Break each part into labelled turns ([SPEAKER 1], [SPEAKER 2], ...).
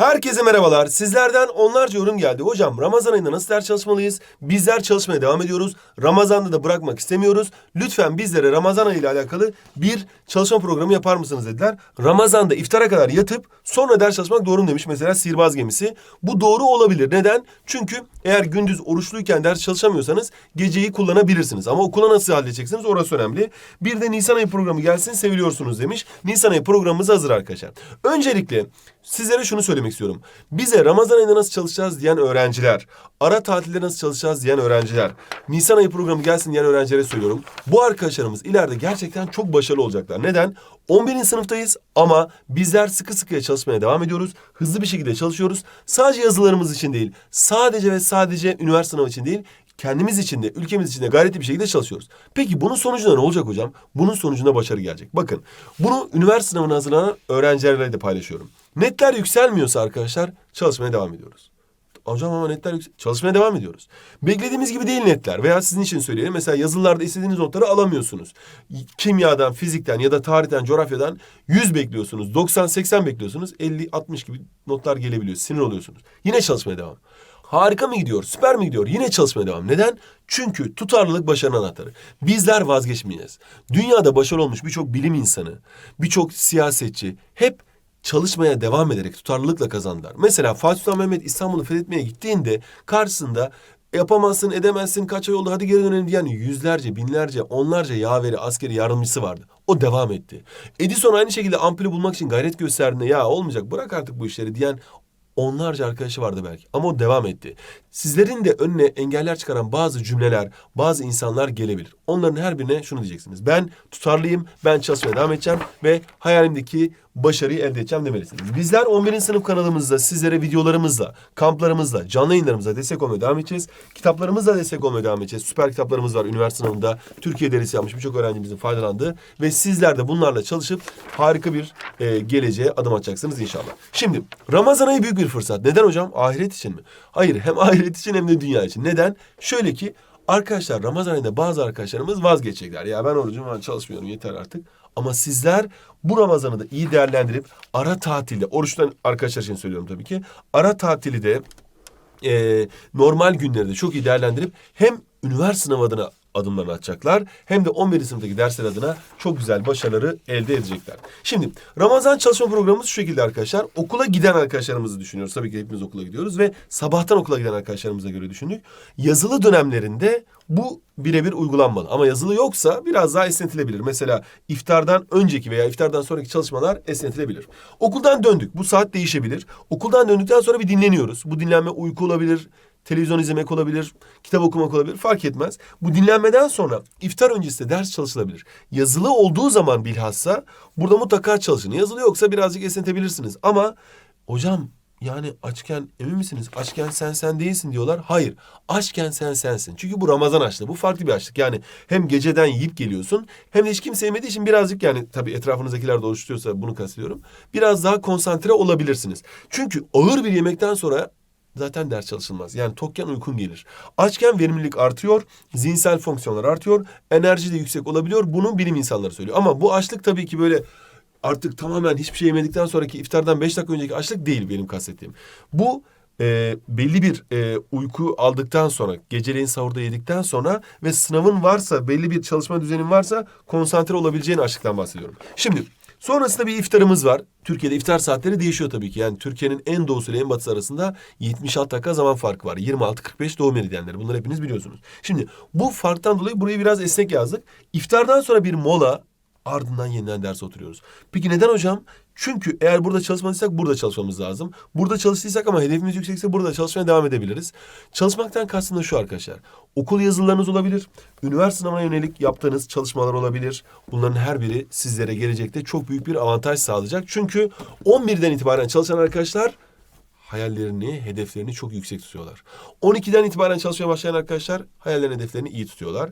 [SPEAKER 1] Herkese merhabalar. Sizlerden onlarca yorum geldi. Hocam Ramazan ayında nasıl ders çalışmalıyız? Bizler çalışmaya devam ediyoruz. Ramazan'da da bırakmak istemiyoruz. Lütfen bizlere Ramazan ayı ile alakalı bir çalışma programı yapar mısınız dediler. Ramazan'da iftara kadar yatıp sonra ders çalışmak doğru mu demiş mesela sihirbaz gemisi. Bu doğru olabilir. Neden? Çünkü eğer gündüz oruçluyken ders çalışamıyorsanız geceyi kullanabilirsiniz. Ama okula nasıl halledeceksiniz orası önemli. Bir de Nisan ayı programı gelsin seviliyorsunuz demiş. Nisan ayı programımız hazır arkadaşlar. Öncelikle sizlere şunu söylemek istiyorum. Bize Ramazan ayında nasıl çalışacağız diyen öğrenciler, ara tatilde nasıl çalışacağız diyen öğrenciler, Nisan ayı programı gelsin diyen öğrencilere söylüyorum. Bu arkadaşlarımız ileride gerçekten çok başarılı olacaklar. Neden? 11. sınıftayız ama bizler sıkı sıkıya çalışmaya devam ediyoruz. Hızlı bir şekilde çalışıyoruz. Sadece yazılarımız için değil, sadece ve sadece üniversite sınavı için değil, kendimiz için de ülkemiz için de gayretli bir şekilde çalışıyoruz. Peki bunun sonucunda ne olacak hocam? Bunun sonucunda başarı gelecek. Bakın bunu üniversite sınavına hazırlanan öğrencilerle de paylaşıyorum. Netler yükselmiyorsa arkadaşlar çalışmaya devam ediyoruz. Hocam ama netler yüksek. Çalışmaya devam ediyoruz. Beklediğimiz gibi değil netler. Veya sizin için söyleyelim. Mesela yazılılarda istediğiniz notları alamıyorsunuz. Kimyadan, fizikten ya da tarihten, coğrafyadan 100 bekliyorsunuz. 90-80 bekliyorsunuz. 50-60 gibi notlar gelebiliyor. Sinir oluyorsunuz. Yine çalışmaya devam. Harika mı gidiyor? Süper mi gidiyor? Yine çalışmaya devam. Neden? Çünkü tutarlılık başarının anahtarı. Bizler vazgeçmeyeceğiz. Dünyada başarılı olmuş birçok bilim insanı, birçok siyasetçi hep çalışmaya devam ederek tutarlılıkla kazandılar. Mesela Fatih Sultan Mehmet İstanbul'u fethetmeye gittiğinde karşısında yapamazsın, edemezsin, kaç ay oldu hadi geri dönelim diyen yüzlerce, binlerce, onlarca yaveri, askeri yardımcısı vardı. O devam etti. Edison aynı şekilde ampulü bulmak için gayret gösterdiğinde ya olmayacak bırak artık bu işleri diyen onlarca arkadaşı vardı belki ama o devam etti. Sizlerin de önüne engeller çıkaran bazı cümleler, bazı insanlar gelebilir. Onların her birine şunu diyeceksiniz. Ben tutarlıyım, ben çalışmaya devam edeceğim ve hayalimdeki başarıyı elde edeceğim demelisiniz. Bizler 11. sınıf kanalımızda sizlere videolarımızla, kamplarımızla, canlı yayınlarımızla destek olmaya devam edeceğiz. Kitaplarımızla destek olmaya devam edeceğiz. Süper kitaplarımız var üniversite sınavında. Türkiye derisi yapmış birçok öğrencimizin faydalandığı ve sizler de bunlarla çalışıp harika bir e, geleceğe adım atacaksınız inşallah. Şimdi Ramazan ayı büyük bir fırsat. Neden hocam? Ahiret için mi? Hayır hem ahiret için hem de dünya için. Neden? Şöyle ki Arkadaşlar Ramazan ayında bazı arkadaşlarımız vazgeçecekler. Ya ben orucum var çalışmıyorum yeter artık. Ama sizler bu Ramazan'ı da iyi değerlendirip ara tatilde, oruçtan arkadaşlar için söylüyorum tabii ki. Ara tatili de e, normal günleri de çok iyi değerlendirip hem üniversite sınavı adına adımlarını atacaklar. Hem de 11. sınıftaki dersler adına çok güzel başarıları elde edecekler. Şimdi Ramazan çalışma programımız şu şekilde arkadaşlar. Okula giden arkadaşlarımızı düşünüyoruz. Tabii ki hepimiz okula gidiyoruz ve sabahtan okula giden arkadaşlarımıza göre düşündük. Yazılı dönemlerinde bu birebir uygulanmalı. Ama yazılı yoksa biraz daha esnetilebilir. Mesela iftardan önceki veya iftardan sonraki çalışmalar esnetilebilir. Okuldan döndük. Bu saat değişebilir. Okuldan döndükten sonra bir dinleniyoruz. Bu dinlenme uyku olabilir, televizyon izlemek olabilir, kitap okumak olabilir fark etmez. Bu dinlenmeden sonra iftar öncesi de ders çalışılabilir. Yazılı olduğu zaman bilhassa burada mutlaka çalışın. Yazılı yoksa birazcık esnetebilirsiniz. Ama hocam yani açken emin misiniz? Açken sen sen değilsin diyorlar. Hayır. Açken sen sensin. Çünkü bu Ramazan açlığı. Bu farklı bir açlık. Yani hem geceden yiyip geliyorsun hem de hiç kimse yemediği için birazcık yani tabii etrafınızdakiler de oluşturuyorsa bunu kastediyorum. Biraz daha konsantre olabilirsiniz. Çünkü ağır bir yemekten sonra zaten ders çalışılmaz. Yani tokken uykun gelir. Açken verimlilik artıyor, zihinsel fonksiyonlar artıyor, enerji de yüksek olabiliyor. Bunu bilim insanları söylüyor. Ama bu açlık tabii ki böyle artık tamamen hiçbir şey yemedikten sonraki iftardan beş dakika önceki açlık değil benim kastettiğim. Bu e, belli bir e, uyku aldıktan sonra, geceleyin sahurda yedikten sonra ve sınavın varsa, belli bir çalışma düzenin varsa konsantre olabileceğin açlıktan bahsediyorum. Şimdi Sonrasında bir iftarımız var. Türkiye'de iftar saatleri değişiyor tabii ki. Yani Türkiye'nin en doğusu ile en batısı arasında 76 dakika zaman farkı var. 26-45 doğu meridyenleri. Bunları hepiniz biliyorsunuz. Şimdi bu farktan dolayı burayı biraz esnek yazdık. İftardan sonra bir mola ardından yeniden ders oturuyoruz. Peki neden hocam? Çünkü eğer burada çalışmadıysak burada çalışmamız lazım. Burada çalıştıysak ama hedefimiz yüksekse burada çalışmaya devam edebiliriz. Çalışmaktan kastım da şu arkadaşlar. Okul yazılarınız olabilir. Üniversite sınavına yönelik yaptığınız çalışmalar olabilir. Bunların her biri sizlere gelecekte çok büyük bir avantaj sağlayacak. Çünkü 11'den itibaren çalışan arkadaşlar hayallerini, hedeflerini çok yüksek tutuyorlar. 12'den itibaren çalışmaya başlayan arkadaşlar hayallerini, hedeflerini iyi tutuyorlar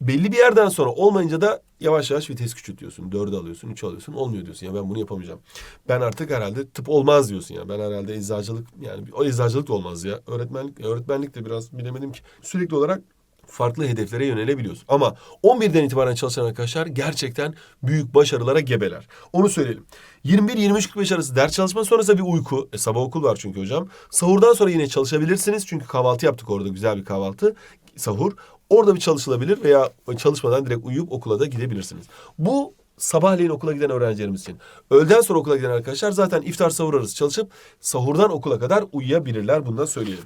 [SPEAKER 1] belli bir yerden sonra olmayınca da yavaş yavaş vites küçültüyorsun. Dördü alıyorsun, üç alıyorsun. Olmuyor diyorsun ya ben bunu yapamayacağım. Ben artık herhalde tıp olmaz diyorsun ya. Ben herhalde eczacılık yani o eczacılık da olmaz ya. Öğretmenlik, öğretmenlik de biraz bilemedim ki. Sürekli olarak farklı hedeflere yönelebiliyoruz. Ama 11'den itibaren çalışan arkadaşlar gerçekten büyük başarılara gebeler. Onu söyleyelim. 21-23-45 arası ders çalışma sonrası bir uyku. E, sabah okul var çünkü hocam. Sahurdan sonra yine çalışabilirsiniz. Çünkü kahvaltı yaptık orada güzel bir kahvaltı. Sahur. Orada bir çalışılabilir veya çalışmadan direkt uyuyup okula da gidebilirsiniz. Bu sabahleyin okula giden öğrencilerimiz için. Öğleden sonra okula giden arkadaşlar zaten iftar sahur arası çalışıp sahurdan okula kadar uyuyabilirler. Bunu da söyleyelim.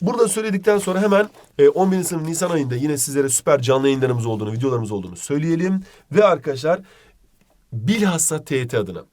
[SPEAKER 1] Burada söyledikten sonra hemen e, 11. sınıf Nisan ayında yine sizlere süper canlı yayınlarımız olduğunu, videolarımız olduğunu söyleyelim. Ve arkadaşlar bilhassa TET adına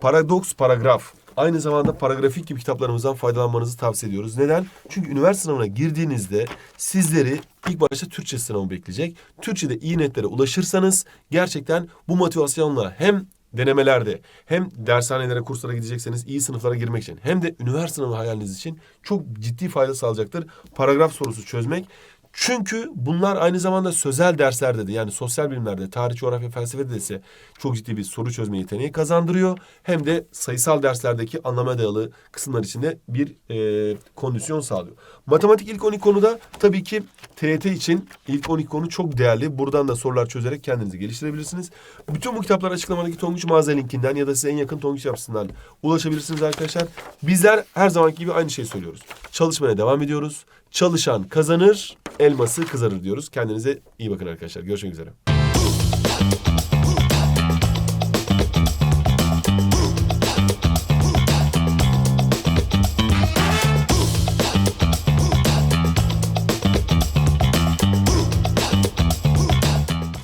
[SPEAKER 1] paradoks paragraf aynı zamanda paragrafik gibi kitaplarımızdan faydalanmanızı tavsiye ediyoruz. Neden? Çünkü üniversite sınavına girdiğinizde sizleri ilk başta Türkçe sınavı bekleyecek. Türkçe'de iyi netlere ulaşırsanız gerçekten bu motivasyonla hem denemelerde hem dershanelere, kurslara gidecekseniz iyi sınıflara girmek için hem de üniversite sınavı hayaliniz için çok ciddi fayda sağlayacaktır. Paragraf sorusu çözmek. Çünkü bunlar aynı zamanda sözel derslerde de yani sosyal bilimlerde, tarih, coğrafya, felsefede de ise çok ciddi bir soru çözme yeteneği kazandırıyor. Hem de sayısal derslerdeki anlama dayalı kısımlar içinde bir e, kondisyon sağlıyor. Matematik ilk 12 konuda tabii ki TET için ilk 12 konu çok değerli. Buradan da sorular çözerek kendinizi geliştirebilirsiniz. Bütün bu kitaplar açıklamadaki Tonguç mağaza linkinden ya da size en yakın Tonguç yapısından ulaşabilirsiniz arkadaşlar. Bizler her zamanki gibi aynı şeyi söylüyoruz. Çalışmaya devam ediyoruz. Çalışan kazanır, elması kızarır diyoruz. Kendinize iyi bakın arkadaşlar. Görüşmek üzere.